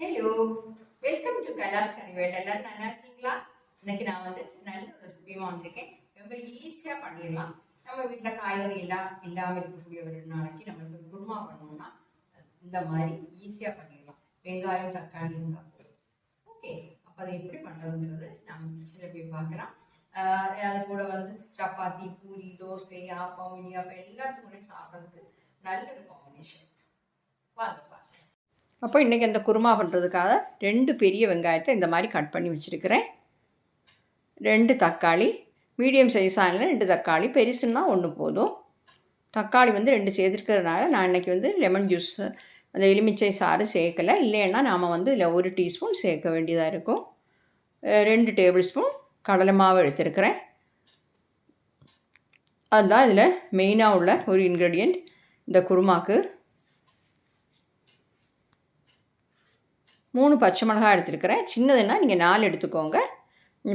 Hello welcome to கலாஸ் கனிவேட் எல்லாரும் நல்லா இருக்கீங்களா? இன்னைக்கு நான் வந்து நல்ல ஒரு ரெசிபியுமா வந்திருக்கேன். ரொம்ப ஈஸியாக பண்ணிடலாம். நம்ம வீட்டில் காய்கறி எல்லாம் இல்லாமல் இருக்கக்கூடிய ஒரு நாளைக்கு நம்ம நம்மளுக்கு குருமா பண்ணோம்னா இந்த மாதிரி ஈஸியாக பண்ணிடலாம். வெங்காயம் தக்காளி இருந்தால் போதும் ஓகே அப்போ அதை எப்படி பண்ணுறதுங்கிறது நம்ம கிச்சனில் போய் பார்க்கலாம். அது கூட வந்து சப்பாத்தி பூரி தோசை ஆப்பம் இடியாப்பம் எல்லாத்துக்கும் சாப்பிட்றதுக்கு நல்ல ஒரு காம்பினேஷன் வாங்க பார்க்கலாம் அப்போ இன்றைக்கி அந்த குருமா பண்ணுறதுக்காக ரெண்டு பெரிய வெங்காயத்தை இந்த மாதிரி கட் பண்ணி வச்சுருக்கிறேன். ரெண்டு தக்காளி மீடியம் சைஸானில் ரெண்டு தக்காளி பெருசுன்னா ஒன்று போதும். தக்காளி வந்து ரெண்டு சேர்த்துருக்கிறதுனால நான் இன்றைக்கி வந்து லெமன் ஜூஸ் அந்த எலுமிச்சை சாறு சேர்க்கலை. இல்லைன்னா நாம் வந்து இதில் ஒரு டீஸ்பூன் சேர்க்க வேண்டியதாக இருக்கும். ரெண்டு டேபிள் ஸ்பூன் கடலை மாவு எடுத்திருக்கிறேன். அதுதான் இதில் மெயினாக உள்ள ஒரு இன்க்ரீடியண்ட் இந்த குருமாக்கு. மூணு பச்சை மிளகா எடுத்துருக்கிறேன். சின்னதுன்னா நீங்கள் நாலு எடுத்துக்கோங்க.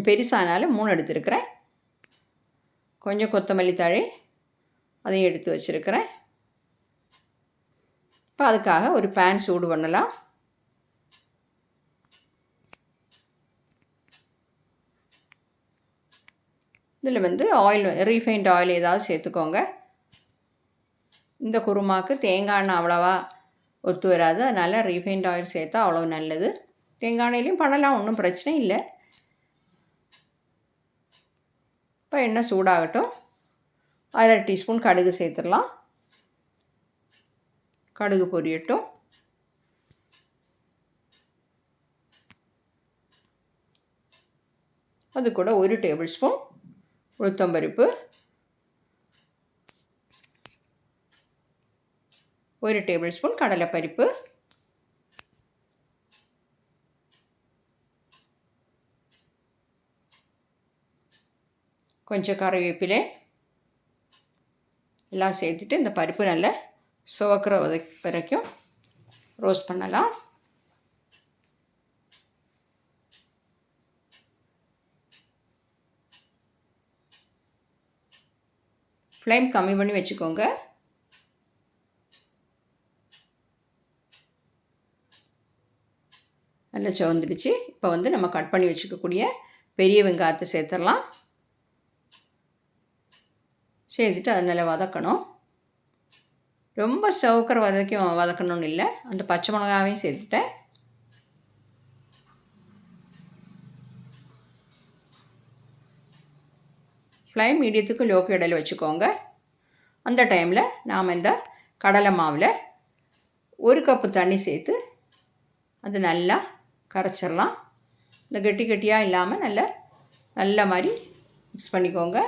பெருசானாலும் மூணு எடுத்துருக்கிறேன். கொஞ்சம் கொத்தமல்லி தழை அதையும் எடுத்து வச்சுருக்கிறேன். இப்போ அதுக்காக ஒரு பேன் சூடு பண்ணலாம். இதில் வந்து ஆயில் ரீஃபைண்ட் ஆயில் ஏதாவது சேர்த்துக்கோங்க. இந்த குருமாவுக்கு தேங்காய் எண்ணெய் அவ்வளவா ஒத்து வராது அதனால் ரீஃபைண்ட் ஆயில் சேர்த்தா அவ்வளோ நல்லது. தேங்காய் எண்ணெயிலையும் பண்ணலாம் ஒன்றும் பிரச்சனை இல்லை. இப்போ எண்ணெய் சூடாகட்டும். அரை டீஸ்பூன் கடுகு சேர்த்துடலாம். கடுகு பொரியட்டும். அது கூட ஒரு டேபிள் ஸ்பூன் உளுத்தம்பருப்பு. ஒரு டேபிள் ஸ்பூன் கடலைப்பருப்பு கொஞ்சம் கறிவேப்பிலை எல்லாம் சேர்த்துட்டு இந்த பருப்பு நல்லா சுவக்கிற வரைக்கும் ரோஸ்ட் பண்ணலாம் ஃப்ளேம் கம்மி பண்ணி வச்சுக்கோங்க நல்லா சிவந்துடுச்சு இப்போ வந்து நம்ம கட் பண்ணி வச்சுக்கக்கூடிய பெரிய வெங்காயத்தை சேர்த்துடலாம். சேர்த்துட்டு அதை நல்லா வதக்கணும். ரொம்ப சவுக்கிற வரைக்கும் வதக்கணும்னு இல்லை. அந்த பச்சை மிளகாவையும் சேர்த்துட்டேன். ஃப்ளைம் மீடியத்துக்கு லோக்கு இடையில வச்சுக்கோங்க. அந்த டைமில் நாம் இந்த கடலை மாவில் ஒரு கப்பு தண்ணி சேர்த்து அது நல்லா கரைச்சிடலாம். இந்த கெட்டி கெட்டியாக இல்லாமல் நல்ல நல்ல மாதிரி மிக்ஸ் பண்ணிக்கோங்க.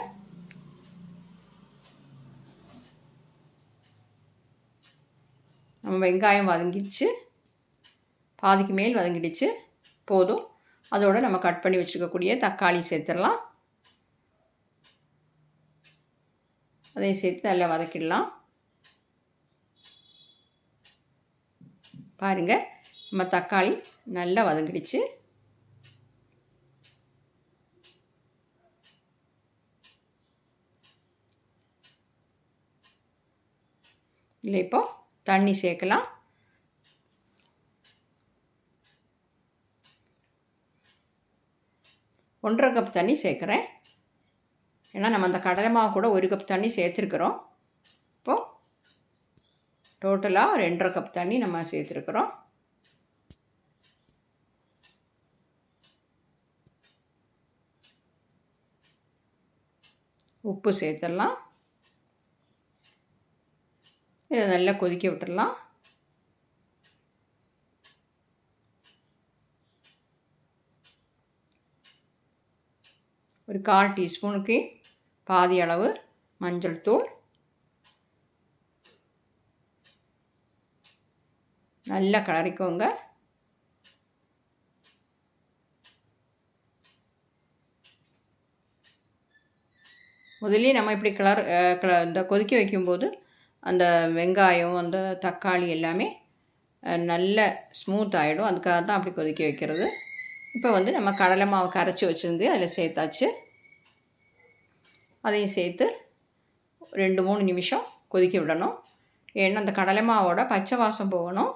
நம்ம வெங்காயம் வதங்கிடுச்சு. பாதிக்கு மேல் வதங்கிடுச்சு. போதும். அதோடு நம்ம கட் பண்ணி வச்சுருக்கக்கூடிய தக்காளி சேர்த்துடலாம். அதையும் சேர்த்து நல்லா வதக்கிடலாம். பாருங்கள் நம்ம தக்காளி நல்லா வதங்கிடுச்சு. இல்லை இப்போ தண்ணி சேர்க்கலாம். ஒன்றரை கப் தண்ணி சேர்க்குறேன். ஏன்னா நம்ம அந்த கடலை மாவு கூட ஒரு கப் தண்ணி சேர்த்துருக்குறோம். இப்போது டோட்டலாக ரெண்டரை கப் தண்ணி நம்ம சேர்த்துருக்குறோம். உப்பு சேர்த்துடலாம். இதை நல்லா கொதிக்க விட்டுடலாம். ஒரு கால் டீஸ்பூனுக்கு பாதி அளவு மஞ்சள் தூள். நல்லா கலரிக்கோங்க. முதல்லயே நம்ம இப்படி கிளர் கிள இந்த கொதிக்க வைக்கும்போது அந்த வெங்காயம் அந்த தக்காளி எல்லாமே நல்ல ஸ்மூத் ஆகிடும் அதுக்காக தான் அப்படி கொதிக்க வைக்கிறது. இப்போ வந்து நம்ம கடலை மாவு கரைச்சி வச்சுருந்து அதில் சேர்த்தாச்சு. அதையும் சேர்த்து ரெண்டு மூணு நிமிஷம் கொதிக்க விடணும். ஏன்னா அந்த கடலை மாவோட பச்சை வாசம் போகணும்.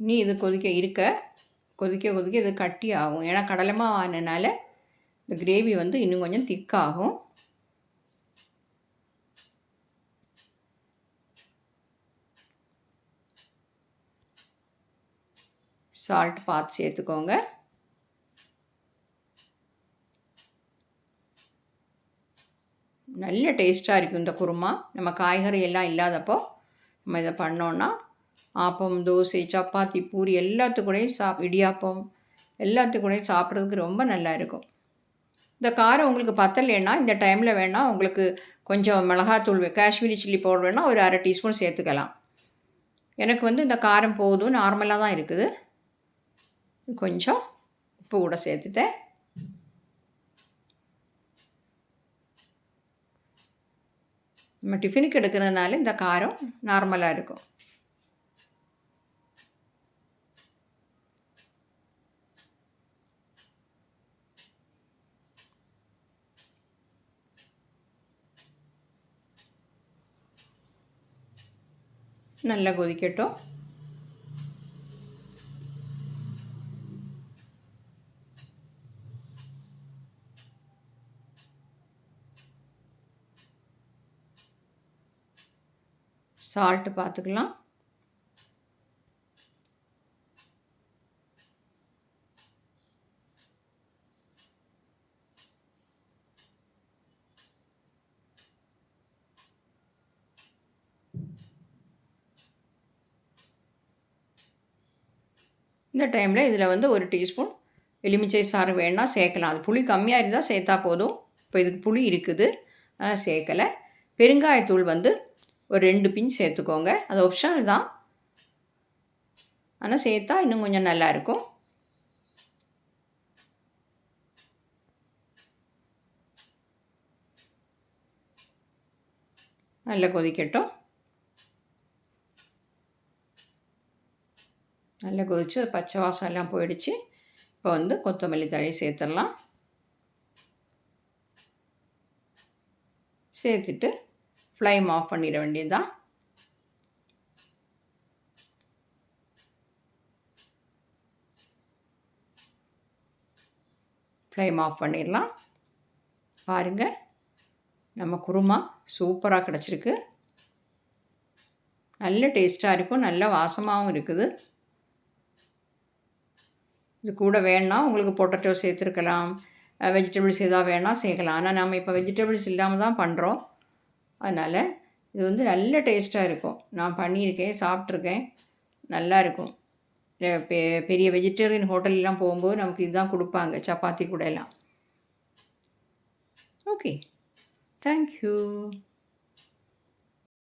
இனி இது கொதிக்க இருக்க. கொதிக்க கொதிக்க இது கட்டி ஆகும். ஏன்னா கடலைமா ஆனனால இந்த கிரேவி வந்து இன்னும் கொஞ்சம் திக்காகும். சால்ட் பார்த்து சேர்த்துக்கோங்க. நல்ல டேஸ்ட்டாக இருக்கும் இந்த குருமா. நம்ம காய்கறி எல்லாம் இல்லாதப்போ நம்ம இதை பண்ணோன்னா ஆப்பம் தோசை சப்பாத்தி பூரி எல்லாத்துக்கூடையும் சாப் இடியாப்பம் எல்லாத்துக்கூடையும் சாப்பிட்றதுக்கு ரொம்ப நல்லா இருக்கும். இந்த காரம் உங்களுக்கு பத்தலைன்னா இந்த டைமில் வேணால் உங்களுக்கு கொஞ்சம் மிளகாத்தூள் காஷ்மீரி சில்லி பவுடர் வேணால் ஒரு அரை டீஸ்பூன் சேர்த்துக்கலாம். எனக்கு வந்து இந்த காரம் போதும் நார்மலாக தான் இருக்குது. கொஞ்சம் உப்பு கூட சேர்த்துட்டேன். நம்ம டிஃபினுக்கு எடுக்கிறதுனால இந்த காரம் நார்மலாக இருக்கும். நல்லா கொதிக்கட்டும். சால்ட்டு பார்த்துக்கலாம் இந்த டைமில் இதில் வந்து ஒரு டீஸ்பூன் எலுமிச்சை சாறு வேணால் சேர்க்கலாம். அது புளி கம்மியாக இருந்தால் சேர்த்தா போதும். இப்போ இதுக்கு புளி இருக்குது. அதனால் சேர்க்கலை. பெருங்காயத்தூள் வந்து ஒரு ரெண்டு பிஞ்ச் சேர்த்துக்கோங்க. அது ஆப்ஷனல் தான். ஆனால் சேர்த்தா இன்னும் கொஞ்சம் நல்லாயிருக்கும் நல்லா கொதிக்கட்டும். நல்லா கொதித்து பச்சை வாசம் எல்லாம் போயிடுச்சு. இப்போ வந்து கொத்தமல்லி தழை சேர்த்துடலாம். சேர்த்துட்டு ஃப்ளைம் ஆஃப் பண்ணிட வேண்டியதுதான். ஃப்ளைம் ஆஃப் பண்ணிடலாம். பாருங்கள் நம்ம குருமா சூப்பராக கிடச்சிருக்கு. நல்ல டேஸ்ட்டாக இருக்கும் நல்ல வாசமாகவும் இருக்குது. இது கூட வேணால் உங்களுக்கு பொட்டேட்டோ சேர்த்துருக்கலாம். வெஜிடபிள்ஸ் எதாவது வேணால் சேர்க்கலாம். ஆனால் நம்ம இப்போ வெஜிடபிள்ஸ் இல்லாமல் தான் பண்ணுறோம் அதனால் இது வந்து நல்ல டேஸ்ட்டாக இருக்கும். நான் பண்ணியிருக்கேன் சாப்பிட்ருக்கேன் நல்லா இருக்கும். பெ பெரிய வெஜிடேரியன் ஹோட்டல்லாம் போகும்போது நமக்கு இதுதான் கொடுப்பாங்க சப்பாத்தி கூட எல்லாம் ஓகே தேங்க்யூ